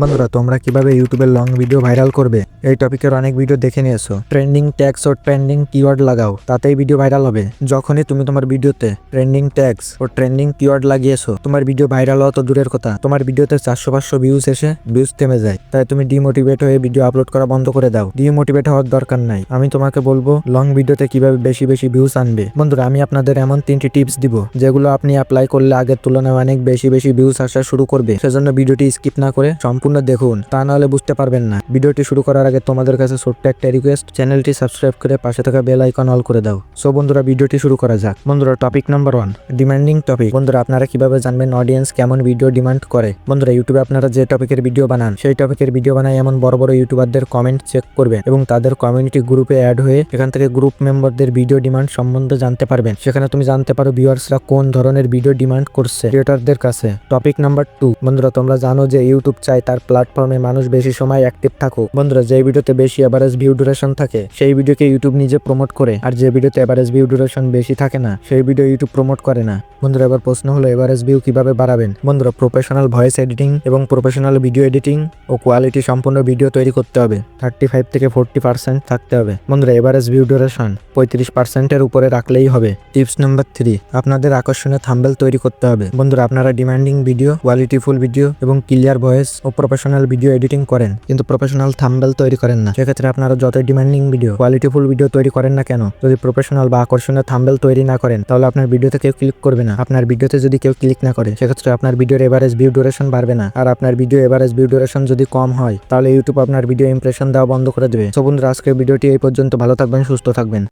বন্ধুরা, তোমরা কীভাবে ইউটিউবে লং ভিডিও ভাইরাল করবে? এই টপিকের অনেক ভিডিও দেখে নিয়েছো। ট্রেন্ডিং ট্যাক্স ও ট্রেন্ডিং কিওয়ার্ড লাগাও, তাতেই ভিডিও ভাইরাল হবে। যখনই তুমি তোমার ভিডিওতে ট্রেন্ডিং ট্যাক্স ও ট্রেন্ডিং কিওয়ার্ড লাগিয়েছো, তোমার ভিডিও ভাইরাল হওয়া তো দূরের কথা। তোমার ভিডিওতে চারশো পাঁচশো ভিউজ এসে ভিউজ থেমে যায়। তাই তুমি ডিমোটিভেট হয়ে ভিডিও আপলোড করা বন্ধ করে দাও। ডিমোটিভেট হওয়ার দরকার নাই। আমি তোমাকে বলব লং ভিডিওতে কীভাবে বেশি বেশি ভিউজ আনবে। বন্ধুরা, আমি আপনাদের এমন তিনটি টিপস দিব, যেগুলো আপনি অ্যাপ্লাই করলে আগের তুলনায় অনেক বেশি বেশি ভিউজ আসা শুরু করবে। সেজন্য ভিডিওটি স্কিপ না করে সম্পূর্ণ দেখুন, তা নাহলে বুঝতে পারবেন না। ভিডিওটি শুরু করার আগে তোমাদের কাছে ছোট্ট একটা রিকোয়েস্ট চ্যানেলটি সাবস্ক্রাইব করে পাশে থাকা বেল আইকন অল করে দাও। সো বন্ধুরা, ভিডিওটি শুরু করা যাক। বন্ধুরা topic number one demanding topic বন্ধুরা, আপনারা কীভাবে জানবেন অডিয়েন্স কেমন ভিডিও ডিমান্ড করে? বন্ধুরা ইউটিউবে আপনারা যে টপিকের ভিডিও বানান, সেই টপিকের ভিডিও বানায় এমন বড় বড় ইউটিউবারদের কমেন্ট চেক করবেন এবং তাদের কমিউনিটি গ্রুপে অ্যাড হয়ে এখান থেকে গ্রুপ মেম্বারদের ভিডিও ডিমান্ড সম্বন্ধে জানতে পারবেন। সেখানে তুমি জানতে পারো ভিউয়ার্সরা কোন ধরনের ভিডিও ডিমান্ড করছে। ক্রিয়েটরদের কাছে। টপিক নাম্বার টু বন্ধুরা, তোমরা জানো যে ইউটিউব চাই তার প্ল্যাটফর্মে মানুষ বেশি সময় অ্যাক্টিভ থাকুক। বন্ধুরা, যে ভিডিওতে বেশি এভারেজ ভিউ ডিউরেশন থাকে, সেই ভিডিওকে ইউটিউব নিজে প্রমোট করে, আর যে ভিডিওতে এভারেজ ভিউ ডিউরেশন বেশি থাকে না, সেই ভিডিও ইউটিউব প্রমোট করে না। বন্ধুরা, এবার প্রশ্ন হলো এভারেজ ভিউ কীভাবে বাড়াবেন? বন্ধুরা প্রফেশনাল ভয়েস এডিটিং এবং প্রফেশনাল ভিডিও এডিটিং ও কোয়ালিটি সম্পূর্ণ ভিডিও তৈরি করতে হবে। থার্টি ফাইভ থেকে ফোরটি পার্সেন্ট থাকতে হবে। বন্ধুরা এভারেজ ভিউ ডিউরেশন পঁয়ত্রিশ পার্সেন্টের উপরে রাখলেই হবে। টিপস নাম্বার থ্রি আপনাদের আকর্ষণীয় থাম্বেল তৈরি করতে হবে। বন্ধুরা, আপনারা ডিমান্ডিং ভিডিও কোয়ালিটিফুল ভিডিও এবং ক্লিয়ার ভয়েস ও প্রফেশনাল ভিডিও এডিটিং করেন, কিন্তু প্রফেশনাল থাম্বেল তৈরি করেন না। সেক্ষেত্রে আপনারা যত ডিমান্ডিং ভিডিও কোয়ালিটিফুল ভিডিও তৈরি করেন না কেন, যদি প্রফেশনাল বা আকর্ষণীয় থাম্বেল তৈরি না করেন, তাহলে আপনার ভিডিওতে কেউ ক্লিক করবে না। আপনার ভিডিওতে যদি কেউ ক্লিক না করে, সেক্ষেত্রে আপনার ভিডিওর এভারেজ ভিউ ডিউরেশন বাড়বে না। আর আপনার ভিডিও এভারেজ ভিউ ডিউরেশন যদি কম হয়, তাহলে ইউটিউব আপনার ভিডিও ইমপ্রেশন দেওয়া বন্ধ করে দেবে। সো বন্ধুরা, আজকের ভিডিওটি এই পর্যন্ত। ভালো থাকবেন, সুস্থ থাকবেন।